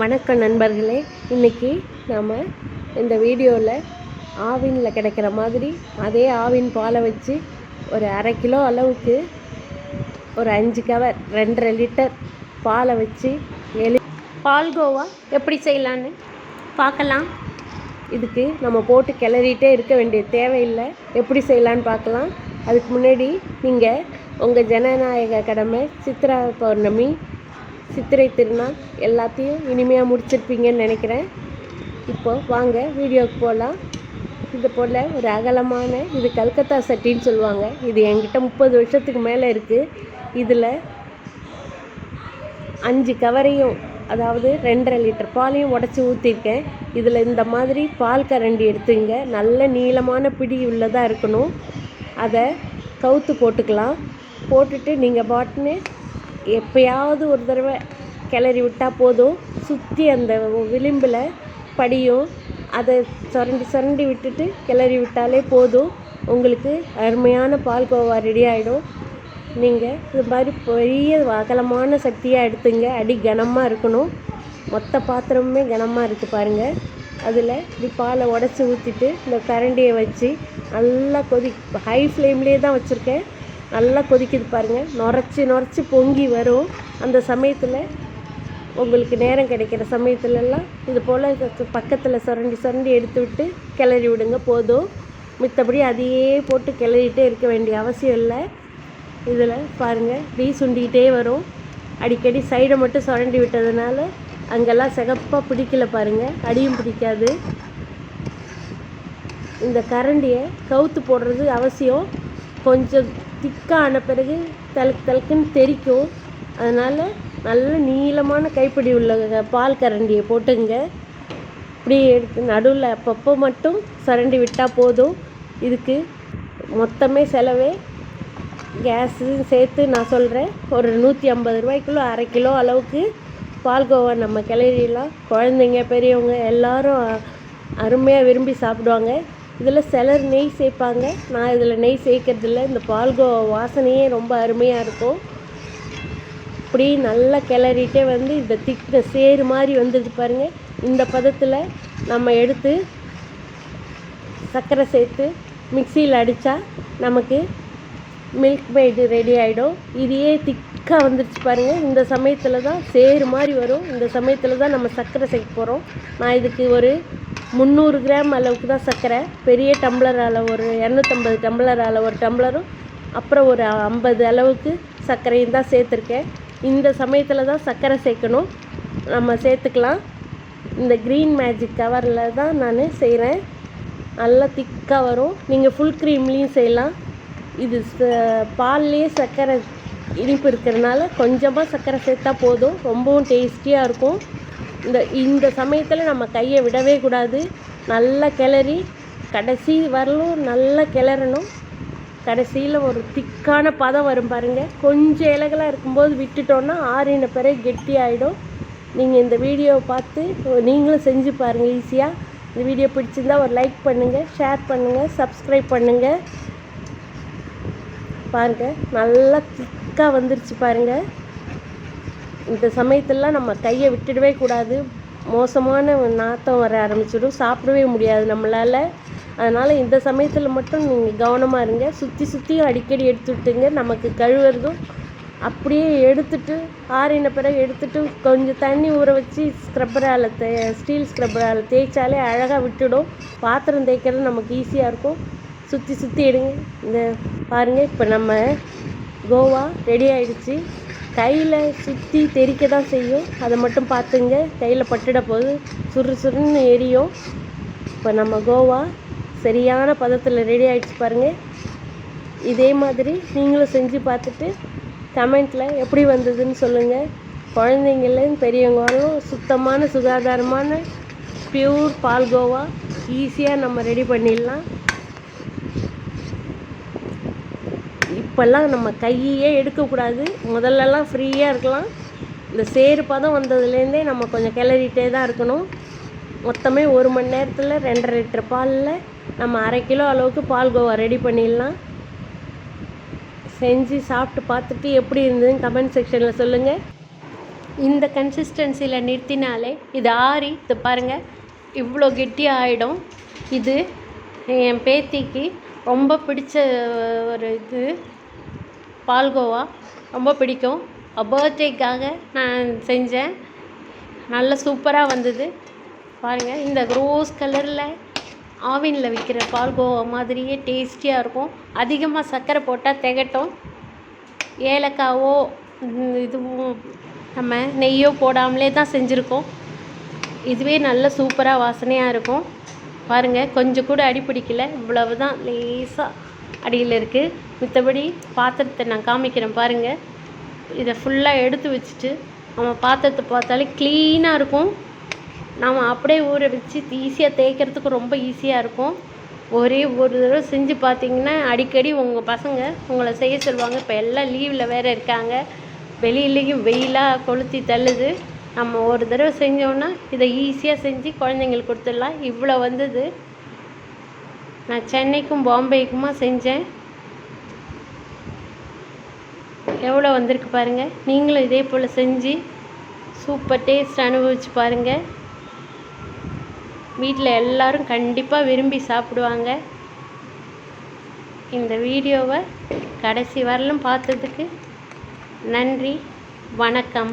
வணக்கம் நண்பர்களே. இன்றைக்கி நாம் இந்த வீடியோவில் ஆவினில் கிடைக்கிற மாதிரி அதே ஆவின் பாலை வச்சு ஒரு அரை கிலோ அளவுக்கு ஒரு அஞ்சு கவர் ரெண்டரை லிட்டர் பாலை வச்சு எலி பால்கோவா எப்படி செய்யலான்னு பார்க்கலாம். இதுக்கு நம்ம போட்டு கிளறிட்டே இருக்க வேண்டிய தேவையில்லை. எப்படி செய்யலான்னு பார்க்கலாம். அதுக்கு முன்னாடி நீங்கள் உங்கள் ஜனநாயக கடமை சித்ரா பௌர்ணமி சித்திரை திருநாள் எல்லாத்தையும் இனிமையாக முடிச்சிருப்பீங்கன்னு நினைக்கிறேன். இப்போது வாங்க வீடியோவுக்கு போகலாம் இது போல் ஒரு அகலமான இது கல்கத்தா சட்டின்னு சொல்லுவாங்க. இது என்கிட்ட முப்பது வருஷத்துக்கு மேலே இருக்குது இதில் அஞ்சு கவரையும் அதாவது ரெண்டரை லிட்டர் பாலையும் உடச்சி ஊற்றிருக்கேன் இதில் இந்த மாதிரி பால் கரண்டி எடுத்துங்க. நல்ல நீளமான பிடி உள்ளதாக இருக்கணும். அதை கவுத்து போட்டுக்கலாம். போட்டுட்டு நீங்கள் பாட்டுன்னு எப்பயாவது ஒரு தடவை கிளறி விட்டால் போதும். சுற்றி அந்த விளிம்பில் படியும். அதை சுரண்டி சுரண்டி விட்டுட்டு கிளறி விட்டாலே போதும். உங்களுக்கு அருமையான பால்கோவா ரெடி ஆகிடும் நீங்கள் இது மாதிரி பெரிய அகலமான சக்தியாக எடுத்துங்க. அடி கனமாக இருக்கணும். மொத்த பாத்திரமுமே கனமாக இருக்குது பாருங்கள் அதில் இப்படி பாலை உடச்சி ஊற்றிட்டு இந்த கரண்டியை வச்சு நல்லா கொதி ஹை ஃப்ளேம்லேயே தான் வச்சுருக்கேன். நல்லா கொதிக்குது பாருங்கள் நுரைச்சி நுரைச்சி பொங்கி வரும். அந்த சமயத்தில் உங்களுக்கு நேரம் கிடைக்கிற சமயத்துலலாம் இது போல் பக்கத்தில் சுரண்டி சுரண்டி எடுத்து விட்டு கிளறி விடுங்க போதும். மித்தபடி அதையே போட்டு கிளறிட்டே இருக்க வேண்டிய அவசியம் இல்லை. இதில் பாருங்கள் இப்படி சுண்டிக்கிட்டே வரும். அடிக்கடி சைடை மட்டும் சுரண்டி விட்டதுனால அங்கெல்லாம் சிகப்பாக பிடிக்கல பாருங்கள் அடியும் பிடிக்காது. இந்த கரண்டியை கவுத்து போடுறது அவசியம். கொஞ்சம் திக்கான பிறகு தலுக்கு தலுக்குன்னு தெரிக்கும். அதனால் நல்ல நீளமான கைப்பிடி உள்ள பால் கரண்டியை போட்டுங்க. இப்படி எடுத்து நடுவில் அப்பப்போ மட்டும் சரண்டி விட்டால் போதும். இதுக்கு மொத்தமே செலவே கேஸும் சேர்த்து நான் சொல்கிறேன் ஒரு நூற்றி ஐம்பது ரூபாய்க்குள்ளே அரை கிலோ அளவுக்கு பால்கோவா நம்ம கிளறிடலாம். குழந்தைங்க பெரியவங்க எல்லாரும் அருமையாக விரும்பி சாப்பிடுவாங்க. இதில் சிலர் நெய் சேர்ப்பாங்க. நான் இதில் நெய் சேர்க்கறதில்ல. இந்த பால்கோவா வாசனையே ரொம்ப அருமையாக இருக்கும். இப்படி நல்லா கிளறிட்டே வந்து இந்த திக்க சேரு மாதிரி வந்துடுது பாருங்கள் இந்த பதத்தில் நம்ம எடுத்து சர்க்கரை சேர்த்து மிக்சியில் அடித்தா நமக்கு மில்க் மேடு ரெடி ஆகிடும் இதையே திக்காக வந்துருச்சு பாருங்கள் இந்த சமயத்தில் தான் சேரு மாதிரி வரும். இந்த சமயத்தில் தான் நம்ம சர்க்கரை சேர்க்க போகிறோம். நான் இதுக்கு ஒரு முந்நூறு கிராம் அளவுக்கு தான் சர்க்கரை. பெரிய டம்ளர் அளவு ஒரு இரநூத்தம்பது டம்ளர் அளவு ஒரு டம்ளரும் அப்புறம் ஒரு ஐம்பது அளவுக்கு சர்க்கரையும் தான் சேர்த்துருக்கேன். இந்த சமயத்தில் தான் சர்க்கரை சேர்க்கணும். நம்ம சேர்த்துக்கலாம். இந்த க்ரீன் மேஜிக் கவரில் தான் நான் செய்கிறேன் நல்லா திக்காக வரும். நீங்கள் ஃபுல் க்ரீம்லேயும் செய்யலாம். இது பால்லேயே சர்க்கரை இனிப்பு இருக்கிறதுனால கொஞ்சமாக சர்க்கரை சேர்த்தா போதும். ரொம்பவும் டேஸ்டியாக இருக்கும். இந்த இந்த சமயத்தில் நம்ம கையை விடவே கூடாது. நல்லா கிளறி கடைசி வரலும் நல்லா கிளறணும். கடைசியில் ஒரு திக்கான பதம் வரும் பாருங்கள் கொஞ்சம் இலகலாக இருக்கும்போது விட்டுட்டோன்னா ஆறின பிறகு கெட்டி ஆகிடும் நீங்கள் இந்த வீடியோவை பார்த்து நீங்களும் செஞ்சு பாருங்கள் ஈஸியாக இந்த வீடியோ பிடிச்சிருந்தா ஒரு லைக் பண்ணுங்கள் ஷேர் பண்ணுங்கள் சப்ஸ்கிரைப் பண்ணுங்கள் பாருங்கள் நல்லா திக்காக வந்துருச்சு பாருங்கள் இந்த சமயத்துலலாம் நம்ம கையை விட்டுடவே கூடாது. மோசமான நாற்றம் வர ஆரம்பிச்சிடும். சாப்பிடவே முடியாது நம்மளால். அதனால் இந்த சமயத்தில் மட்டும் நீங்கள் கவனமாக இருங்க. சுற்றி சுற்றியும் அடிக்கடி எடுத்து விட்டுங்க. நமக்கு கழுவுறதும் அப்படியே எடுத்துட்டு ஆறின பிறகு எடுத்துட்டு கொஞ்சம் தண்ணி ஊற வச்சு ஸ்க்ரப்பரால் தே ஸ்டீல் ஸ்க்ரப்பரால் தேய்ச்சாலே அழகாக விட்டுடும். பாத்திரம் தேய்க்கிறது நமக்கு ஈஸியாக இருக்கும். சுற்றி சுற்றி எடுங்க. இந்த பாருங்கள் இப்போ நம்ம கோவா ரெடி ஆகிடுச்சி கையில் சுற்றி தெறிக்க தான் செய்யும். அதை மட்டும் பார்த்துங்க. கையில் பட்டுட போது சுரு சுருன்னு எரியும். இப்போ நம்ம கோவா சரியான பதத்தில் ரெடி ஆகிடுச்சு பாருங்கள் இதே மாதிரி நீங்களும் செஞ்சு பார்த்துட்டு கமெண்ட்டில் எப்படி வந்ததுன்னு சொல்லுங்கள் குழந்தைங்களும் பெரியவங்களும் சுத்தமான சுகாதாரமான பியூர் பால்கோவா ஈஸியாக நம்ம ரெடி பண்ணிடலாம். இப்போல்லாம் நம்ம கையே எடுக்கக்கூடாது. முதல்லலாம் ஃப்ரீயாக இருக்கலாம். இந்த சேரு பதம் வந்ததுலேருந்தே நம்ம கொஞ்சம் கிளறிட்டே தான் இருக்கணும். மொத்தமே ஒரு மணி நேரத்தில் ரெண்டரை லிட்டர் பாலில் நம்ம அரை கிலோ அளவுக்கு பால் கோவா ரெடி பண்ணிடலாம். செஞ்சு சாப்பிட்டு பார்த்துட்டு எப்படி இருந்ததுன்னு கமெண்ட் செக்ஷனில் சொல்லுங்கள் இந்த கன்சிஸ்டன்சியில் நிறுத்தினாலே இது ஆறி இது பாருங்கள் இவ்வளோ கெட்டியாக ஆகிடும் இது என் பேத்திக்கு ரொம்ப பிடிச்ச ஒரு இது. பால்கோவா ரொம்ப பிடிக்கும். பர்த்டேக்காக நான் செஞ்சேன். நல்ல சூப்பராக வந்தது. பாருங்கள் இந்த ரோஸ் கலரில் ஆவினில் விற்கிற பால்கோவா மாதிரியே டேஸ்டியாக இருக்கும். அதிகமாக சர்க்கரை போட்டால் திகட்டும். ஏலக்காவோ இதுவும் நம்ம நெய்யோ போடாமலே தான் செஞ்சுருக்கோம். இதுவே நல்ல சூப்பராக வாசனையாக இருக்கும். பாருங்கள் கொஞ்சம் கூட அடி பிடிக்கல. இவ்வளவு தான் லேசாக அடியில் இருக்குது மித்தபடி பாத்திரத்தை நான் காமிக்கிறேன் பாருங்கள் இதை ஃபுல்லாக எடுத்து வச்சுட்டு நம்ம பாத்திரத்தை பார்த்தாலே க்ளீனாக இருக்கும். நாம் அப்படியே ஊற வச்சு ஈஸியாக தேய்க்கிறதுக்கு ரொம்ப ஈஸியாக இருக்கும். ஒரே ஒரு தடவை செஞ்சு பார்த்தீங்கன்னா அடிக்கடி உங்கள் பசங்க உங்களை செய்ய சொல்லுவாங்க இப்போ எல்லாம் லீவில் வேறு இருக்காங்க. வெளியிலையும் வெயிலாக கொளுத்தி தள்ளுது. நம்ம ஒரு தடவை செஞ்சோன்னா இதை ஈஸியாக செஞ்சு குழந்தைங்களுக்கு கொடுத்துடலாம். இவ்வளோ வந்தது. நான் சென்னைக்கும் பாம்பேக்குமா செஞ்சேன். எவ்வளோ வந்திருக்கு பாருங்கள் நீங்களும் இதே போல் செஞ்சு சூப்பர் டேஸ்ட் அனுபவிச்சு பாருங்கள் வீட்டில் எல்லோரும் கண்டிப்பாக விரும்பி சாப்பிடுவாங்க. இந்த வீடியோவை கடைசி வரலும் பார்த்ததுக்கு நன்றி. வணக்கம்.